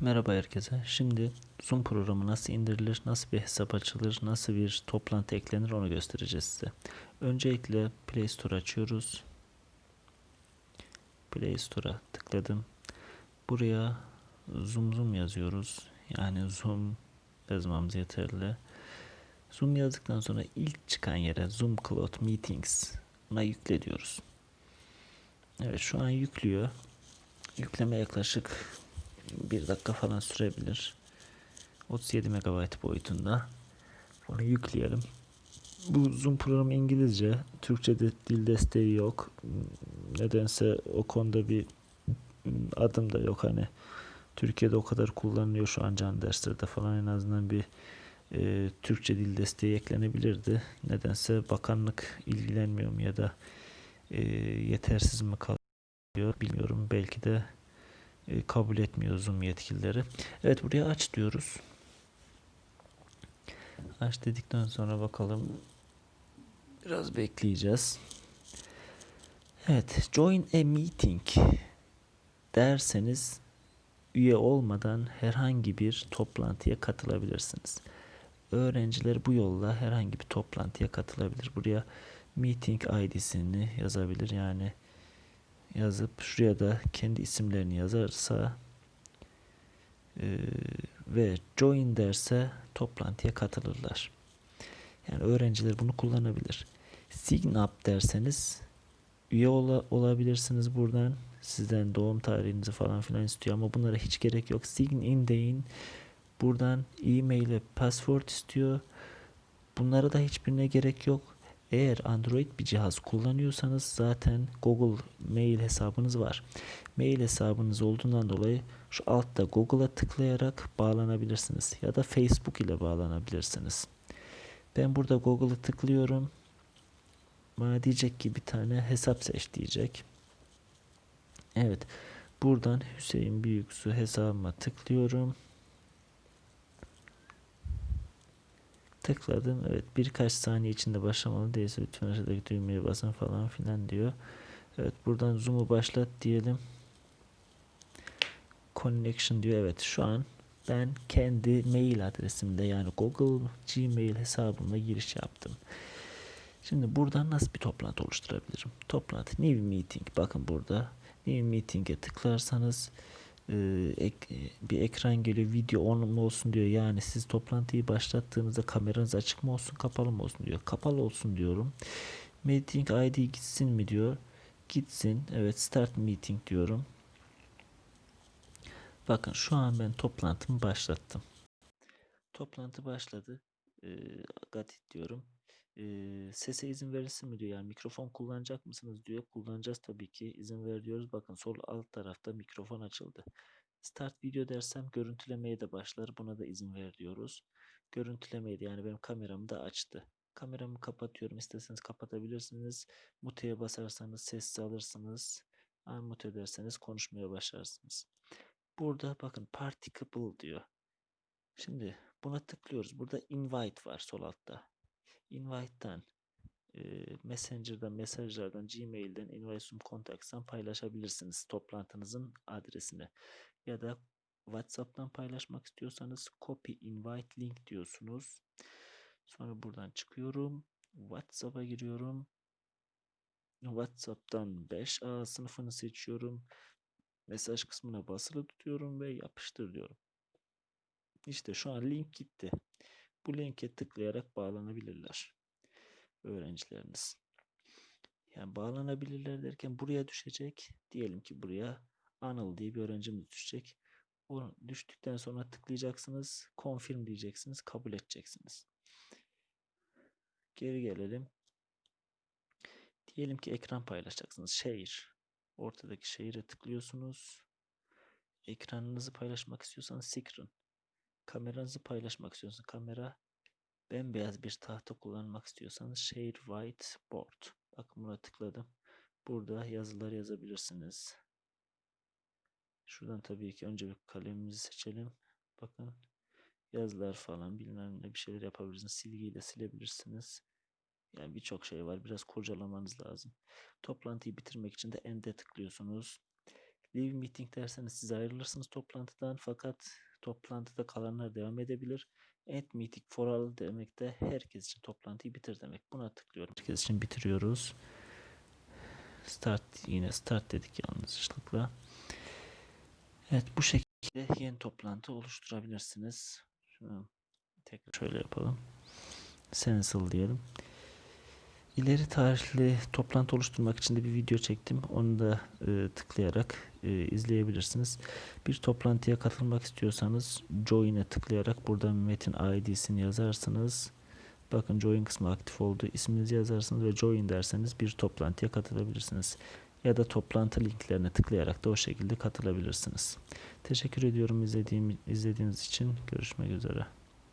Merhaba herkese. Şimdi Zoom programı nasıl indirilir, nasıl bir hesap açılır, nasıl bir toplantı eklenir onu göstereceğiz size. Öncelikle Play Store açıyoruz. Play Store'a tıkladım. Buraya Zoom Zoom yazıyoruz. Yani Zoom yazmamız yeterli. Zoom yazdıktan sonra ilk çıkan yere Zoom Cloud Meetings buna yükle diyoruz. Evet şu an yüklüyor. Yükleme yaklaşık bir dakika falan sürebilir. 37 MB boyutunda. Onu yükleyelim. Bu Zoom programı İngilizce. Türkçe'de dil desteği yok. Nedense o konuda bir adım da yok hani. Türkiye'de o kadar kullanılıyor şu an can derslerde falan en azından bir e, Türkçe dil desteği eklenebilirdi. Nedense bakanlık ilgilenmiyor mu ya da e, yetersiz mi kalıyor bilmiyorum. Belki de e, kabul etmiyor Zoom yetkilileri. Evet buraya aç diyoruz. Aç dedikten sonra bakalım. Biraz bekleyeceğiz. Evet, join a meeting derseniz üye olmadan herhangi bir toplantıya katılabilirsiniz. Öğrenciler bu yolla herhangi bir toplantıya katılabilir. Buraya meeting ID'sini yazabilir. Yani yazıp şuraya da kendi isimlerini yazarsa e, ve join derse toplantıya katılırlar. Yani öğrenciler bunu kullanabilir. Sign up derseniz üye ola, olabilirsiniz buradan. Sizden doğum tarihinizi falan filan istiyor ama bunlara hiç gerek yok. Sign in deyin. Buradan e-mail ve password istiyor. Bunlara da hiçbirine gerek yok. Eğer Android bir cihaz kullanıyorsanız zaten Google Mail hesabınız var. Mail hesabınız olduğundan dolayı şu altta Google'a tıklayarak bağlanabilirsiniz ya da Facebook ile bağlanabilirsiniz. Ben burada Google'ı tıklıyorum. Bana diyecek ki bir tane hesap seç diyecek. Evet. Buradan Hüseyin Büyüksu hesabıma tıklıyorum. Tıkladım. Evet birkaç saniye içinde başlamalı değilse lütfen aşağıdaki düğmeye basın falan filan diyor. Evet buradan zoom'u başlat diyelim. Connection diyor. Evet şu an ben kendi mail adresimde yani Google Gmail hesabımla giriş yaptım. Şimdi buradan nasıl bir toplantı oluşturabilirim? Toplantı New Meeting. Bakın burada New Meeting'e tıklarsanız e, ek, bir ekran geliyor. Video on mu olsun diyor. Yani siz toplantıyı başlattığınızda kameranız açık mı olsun kapalı mı olsun diyor. Kapalı olsun diyorum. Meeting ID gitsin mi diyor. Gitsin. Evet start meeting diyorum. Bakın şu an ben toplantımı başlattım. Toplantı başladı. E, got it diyorum. E, sese izin verirsin mi diyor. Yani mikrofon kullanacak mısınız diyor. Kullanacağız tabii ki. İzin ver diyoruz. Bakın sol alt tarafta mikrofon açıldı. Start video dersem görüntülemeye de başlar. Buna da izin ver diyoruz. Görüntülemeyi de yani benim kameramı da açtı. Kameramı kapatıyorum. İsterseniz kapatabilirsiniz. Mute'ye basarsanız sessiz alırsınız. Unmute ederseniz konuşmaya başlarsınız. Burada bakın participable diyor. Şimdi buna tıklıyoruz. Burada invite var sol altta. Invite'tan e, Messenger'dan, mesajlardan, Gmail'den, Invite Contacts'tan paylaşabilirsiniz toplantınızın adresini. Ya da WhatsApp'tan paylaşmak istiyorsanız copy invite link diyorsunuz. Sonra buradan çıkıyorum. WhatsApp'a giriyorum. WhatsApp'tan 5A sınıfını seçiyorum. Mesaj kısmına basılı tutuyorum ve yapıştır diyorum. İşte şu an link gitti. Bu linke tıklayarak bağlanabilirler öğrencileriniz. Yani bağlanabilirler derken buraya düşecek. Diyelim ki buraya Anıl diye bir öğrencimiz düşecek. O düştükten sonra tıklayacaksınız. Confirm diyeceksiniz. Kabul edeceksiniz. Geri gelelim. Diyelim ki ekran paylaşacaksınız. Share. Ortadaki share'e tıklıyorsunuz. Ekranınızı paylaşmak istiyorsanız screen. Kameranızı paylaşmak istiyorsanız kamera. Bembeyaz bir tahta kullanmak istiyorsanız share whiteboard. Bakın buna tıkladım. Burada yazılar yazabilirsiniz. Şuradan tabii ki önce bir kalemimizi seçelim. Bakın yazılar falan bilmem ne bir şeyler yapabilirsiniz. Silgiyle silebilirsiniz. Yani birçok şey var. Biraz kurcalamanız lazım. Toplantıyı bitirmek için de end'e tıklıyorsunuz. Leave meeting derseniz siz ayrılırsınız toplantıdan fakat toplantıda kalanlar devam edebilir. End meeting for all demek de herkes için toplantıyı bitir demek. Buna tıklıyorum. Herkes için bitiriyoruz. Start yine start dedik yanlışlıkla. Evet bu şekilde yeni toplantı oluşturabilirsiniz. Şunu tekrar şöyle yapalım. Cancel diyelim. İleri tarihli toplantı oluşturmak için de bir video çektim. Onu da e, tıklayarak e, izleyebilirsiniz. Bir toplantıya katılmak istiyorsanız Join'e tıklayarak burada metin ID'sini yazarsınız. Bakın Join kısmı aktif oldu. İsminizi yazarsınız ve Join derseniz bir toplantıya katılabilirsiniz. Ya da toplantı linklerine tıklayarak da o şekilde katılabilirsiniz. Teşekkür ediyorum izlediğim, izlediğiniz için. Görüşmek üzere.